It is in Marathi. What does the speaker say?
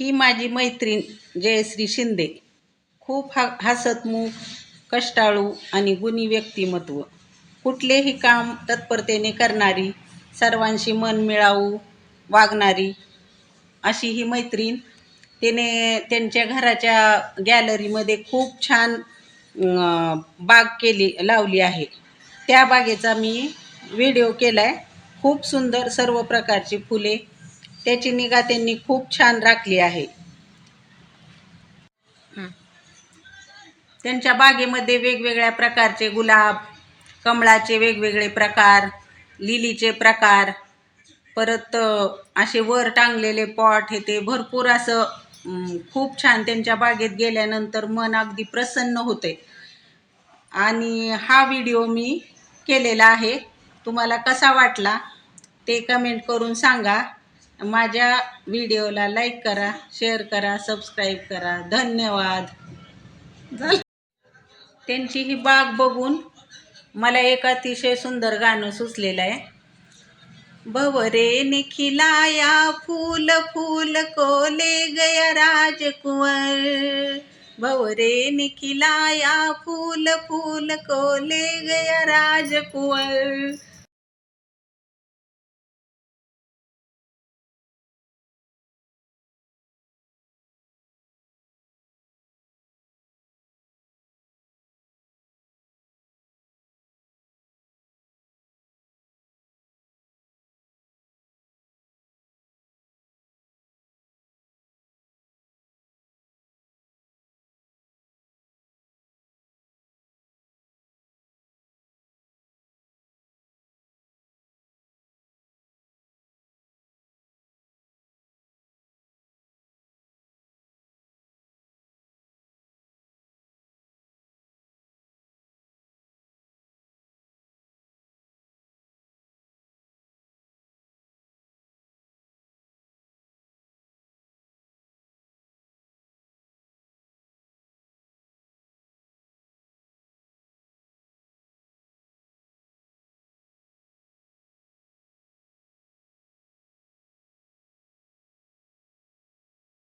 ही माझी मैत्रीण जयश्री शिंदे. खूप हा हसतमुख कष्टाळू आणि गुणी व्यक्तिमत्व. कुठलेही काम तत्परतेने करणारी सर्वांशी मन मिळावू वागणारी अशी ही मैत्रीण तिने त्यांच्या घराच्या गॅलरीमध्ये खूप छान बाग केली लावली आहे. त्या बागेचा मी व्हिडिओ केला आहे खूप सुंदर सर्व प्रकारची फुले त्याची निगा त्यांनी खूप छान राखली आहे. त्यांच्या बागेमध्ये वेगवेगळ्या प्रकारचे गुलाब कमळाचे वेगवेगळे प्रकार लिलीचे प्रकार परत असे वर टांगलेले पॉट हे ते भरपूर असं खूप छान त्यांच्या बागेत गेल्यानंतर मन अगदी प्रसन्न होते. आणि हा व्हिडिओ मी केलेला आहे. तुम्हाला कसा वाटला ते कमेंट करून सांगा. माझ्या व्हिडिओला लाईक करा शेअर करा सबस्क्राईब करा. धन्यवाद. झालं. त्यांची ही बाग बघून मला एक अतिशय सुंदर गाणं सुचलेलं आहे. भवरे निखिलाया फूल फूल कोले गया राजकुंवर. भवरे निखिलाया फूल फूल कोले गया राजकुंवर.